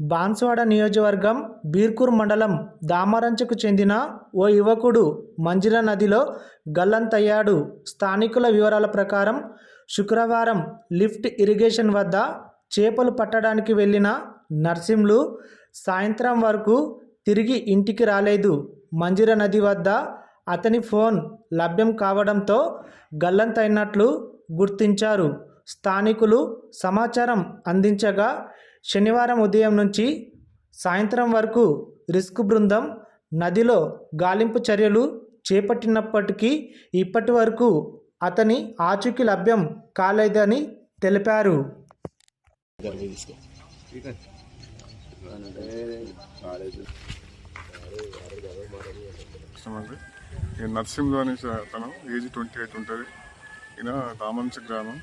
బాన్సువాడ నియోజకవర్గం బీర్కూర్ మండలం దామరంచకు చెందిన ఓ యువకుడు మంజిర నదిలో గల్లంతయ్యాడు. స్థానికుల వివరాల ప్రకారం శుక్రవారం లిఫ్ట్ ఇరిగేషన్ వద్ద చేపలు పట్టడానికి వెళ్ళిన నర్సింలు సాయంత్రం వరకు తిరిగి ఇంటికి రాలేదు. మంజిర నది వద్ద అతని ఫోన్ లభ్యం కావడంతో గల్లంతైనట్లు గుర్తించారు. స్థానికులు సమాచారం అందించగా శనివారం ఉదయం నుంచి సాయంత్రం వరకు రిస్క్ బృందం నదిలో గాలింపు చర్యలు చేపట్టినప్పటికీ ఇప్పటి వరకు అతని ఆచూకీ లభ్యం కాలేదని తెలిపారు. ఇష్టమండి అతను ఏజ్ ట్వంటీ ఎయిట్ ఉంటుంది. ఈయన రామంచ గ్రామం.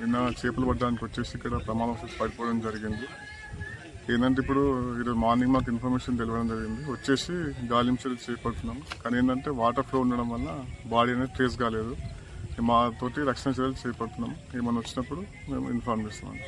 నిన్న చేపలు పడ్డానికి వచ్చేసి ఇక్కడ ప్రమాదం వచ్చేసి పడిపోవడం జరిగింది. ఏంటంటే ఇప్పుడు ఈరోజు మార్నింగ్ మాకు ఇన్ఫర్మేషన్ తెలియడం జరిగింది. వచ్చేసి గాలించలు చేపడుతున్నాం. కానీ ఏంటంటే వాటర్ ఫ్లో ఉండడం వల్ల బాడీ అనేది ట్రేస్ కాలేదు. మాతోటి రక్షణ చర్యలు చేపడుతున్నాం. ఏమైనా వచ్చినప్పుడు మేము ఇన్ఫార్మ్ చేస్తున్నాం